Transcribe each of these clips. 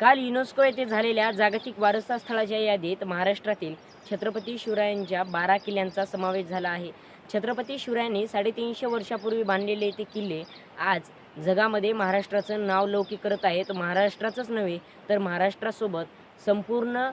काल युनेस्को येथे झालेल्या जागतिक वारसा स्थळाच्या यादीत महाराष्ट्रातील छत्रपती शिवरायांच्या बारा किल्ल्यांचा समावेश झाला आहे. छत्रपती शिवरायांनी साडेतीनशे वर्षापूर्वी बांधलेले ते किल्ले आज जगामध्ये महाराष्ट्राचं नाव लौकिक करत आहेत. महाराष्ट्राचंच नव्हे तर महाराष्ट्रासोबत संपूर्ण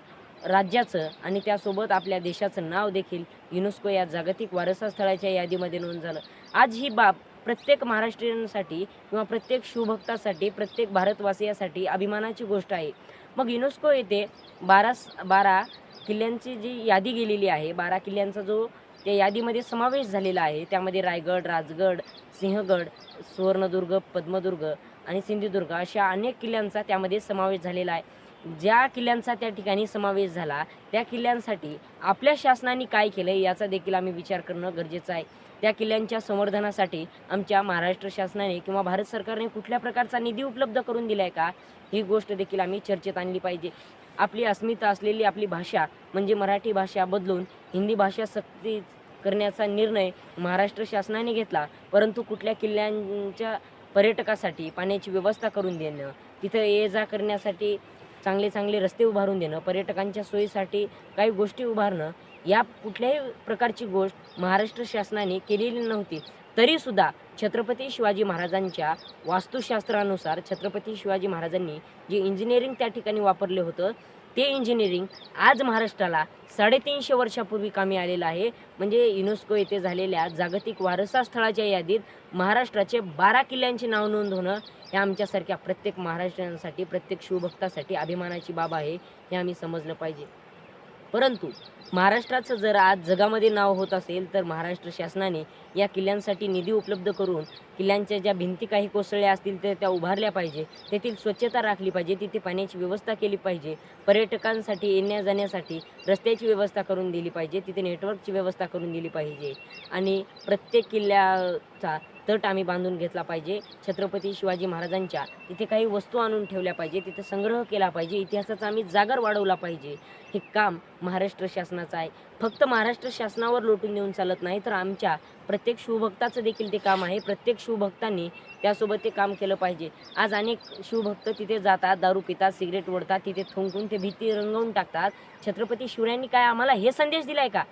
राज्याचं आणि त्यासोबत आपल्या देशाचं नाव देखील युनेस्को या जागतिक वारसा स्थळाच्या यादीमध्ये नोंद झालं. आज ही बाब प्रत्येक महाराष्ट्रीयांसाठी किंवा प्रत्येक शिवभक्तासाठी प्रत्येक भारतवासियासाठी अभिमानाची गोष्ट आहे. मग युनेस्को येथे बारा बारा किल्ल्यांची जी यादी गेलेली आहे बारा किल्ल्यांचा जो त्या यादीमध्ये समावेश झालेला आहे त्यामध्ये रायगड राजगड सिंहगड सुवर्णदुर्ग पद्मदुर्ग आणि सिंधुदुर्ग अशा अनेक किल्ल्यांचा त्यामध्ये समावेश झालेला आहे. ज्या किल्ल्यांचा त्या ठिकाणी समावेश झाला त्या किल्ल्यांसाठी आपल्या शासनाने काय केलं याचा देखील आम्ही विचार करणं गरजेचं आहे. त्या किल्ल्यांच्या संवर्धनासाठी आमच्या महाराष्ट्र शासनाने किंवा भारत सरकारने कुठल्या प्रकारचा निधी उपलब्ध करून दिला आहे का ही गोष्ट देखील आम्ही चर्चेत आणली पाहिजे. आपली अस्मिता असलेली आपली भाषा म्हणजे मराठी भाषा बदलून हिंदी भाषा सक्ती करण्याचा निर्णय महाराष्ट्र शासनाने घेतला परंतु कुठल्या किल्ल्यांच्या पर्यटकासाठी पाण्याची व्यवस्था करून देणं तिथं ये जा करण्यासाठी चांगले चांगले रस्ते उभारून देणं पर्यटकांच्या सोयीसाठी काही गोष्टी उभारणं या कुठल्याही प्रकारची गोष्ट महाराष्ट्र शासनाने केलेली नव्हती. तरीसुद्धा छत्रपती शिवाजी महाराजांच्या वास्तुशास्त्रानुसार छत्रपती शिवाजी महाराजांनी जे इंजिनिअरिंग त्या ठिकाणी वापरले होतं ते इंजिनिअरिंग आज महाराष्ट्राला साडेतीनशे वर्षापूर्वी कामी आलेलं आहे. म्हणजे युनेस्को येथे झालेल्या जागतिक वारसा स्थळाच्या यादीत महाराष्ट्राचे बारा किल्ल्यांचे नाव नोंद होणं हे आमच्यासारख्या प्रत्येक महाराष्ट्रांसाठी प्रत्येक शिवभक्तासाठी अभिमानाची बाब आहे हे आम्ही समजलं पाहिजे. परंतु महाराष्ट्राचं जर आज जगामध्ये नाव होत असेल तर महाराष्ट्र शासनाने या किल्ल्यांसाठी निधी उपलब्ध करून किल्ल्यांच्या ज्या भिंती काही कोसळल्या असतील तर त्या उभारल्या पाहिजे. तेथील स्वच्छता राखली पाहिजे. तिथे पाण्याची व्यवस्था केली पाहिजे. पर्यटकांसाठी येण्या जाण्यासाठी रस्त्याची व्यवस्था करून दिली पाहिजे. तिथे नेटवर्कची व्यवस्था करून दिली पाहिजे. आणि प्रत्येक किल्ल्याचा तट आम्ही बांधून घेतला पाहिजे. छत्रपती शिवाजी महाराजांच्या तिथे काही वस्तू आणून ठेवल्या पाहिजे. तिथे संग्रह केला पाहिजे. इतिहासाचा आम्ही जागर वाढवला पाहिजे. हे काम महाराष्ट्र शासनाचं आहे. फक्त महाराष्ट्र शासनावर लोटून देऊन चालत नाही तर आमच्या प्रत्येक शिवभक्ताचं देखील ते काम आहे. प्रत्येक शिवभक्तांनी त्यासोबत ते काम केलं पाहिजे. आज अनेक शिवभक्त तिथे जातात दारू पितात सिगरेट ओढतात तिथे थुंकून ते भीती रंगवून टाकतात. छत्रपती शिवरायांनी काय आम्हाला हे संदेश दिलाय का?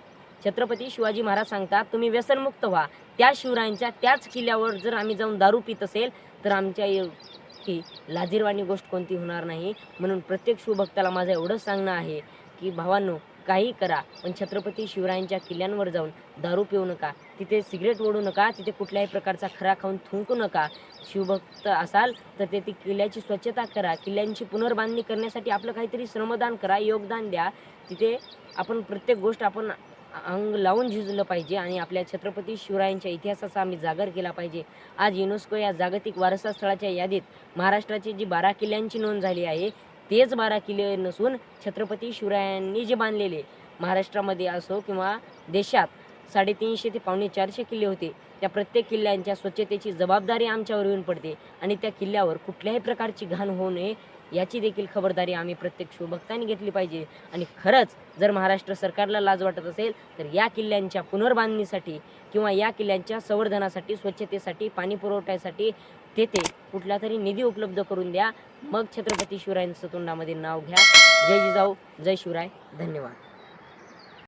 छत्रपती शिवाजी महाराज सांगतात तुम्ही व्यसनमुक्त व्हा. त्या शिवरायांच्या त्याच किल्ल्यावर जर आम्ही जाऊन दारू पित असेल तर आमच्या की लाजीरवाणी गोष्ट कोणती होणार नाही. म्हणून प्रत्येक शिवभक्ताला माझं एवढंच सांगणं आहे की भावांनो काही करा पण छत्रपती शिवरायांच्या किल्ल्यांवर जाऊन दारू पिऊ नका. तिथे सिगरेट ओढू नका तिथे कुठल्याही प्रकारचा खरा खाऊन थुंकू नका. शिवभक्त असाल तर ते ती किल्ल्याची स्वच्छता करा किल्ल्यांची पुनर्बांधणी करण्यासाठी आपलं काहीतरी श्रमदान करा योगदान द्या. तिथे आपण प्रत्येक गोष्ट आपण अंग लावून झिजलं पाहिजे आणि आपल्या छत्रपती शिवरायांच्या इतिहासाचा आम्ही जागर केला पाहिजे. आज युनेस्को या जागतिक वारसा स्थळाच्या यादीत महाराष्ट्राची जी बारा किल्ल्यांची नोंद झाली आहे तेच बारा किल्ले नसून छत्रपती शिवरायांनी जे बांधलेले महाराष्ट्रामध्ये असो किंवा देशात साडेतीनशे ते पावणे चारशे किल्ले होते. त्या प्रत्येक किल्ल्यांच्या स्वच्छतेची जबाबदारी आमच्यावर येऊन पडते आणि त्या किल्ल्यावर कुठल्याही प्रकारची घाण होऊ नये याची देखील खबरदारी आम्ही प्रत्येक शिवभक्तांनी घेतली पाहिजे. आणि खरंच जर महाराष्ट्र सरकारला लाज वाटत असेल तर या किल्ल्यांच्या पुनर्बांधणीसाठी किंवा या किल्ल्यांच्या संवर्धनासाठी स्वच्छतेसाठी पाणी पुरवठ्यासाठी तेथे कुठला तरी निधी उपलब्ध करून द्या. मग छत्रपती शिवरायांचं तोंडामध्ये नाव घ्या. जय जिजाऊ जय शिवराय. धन्यवाद.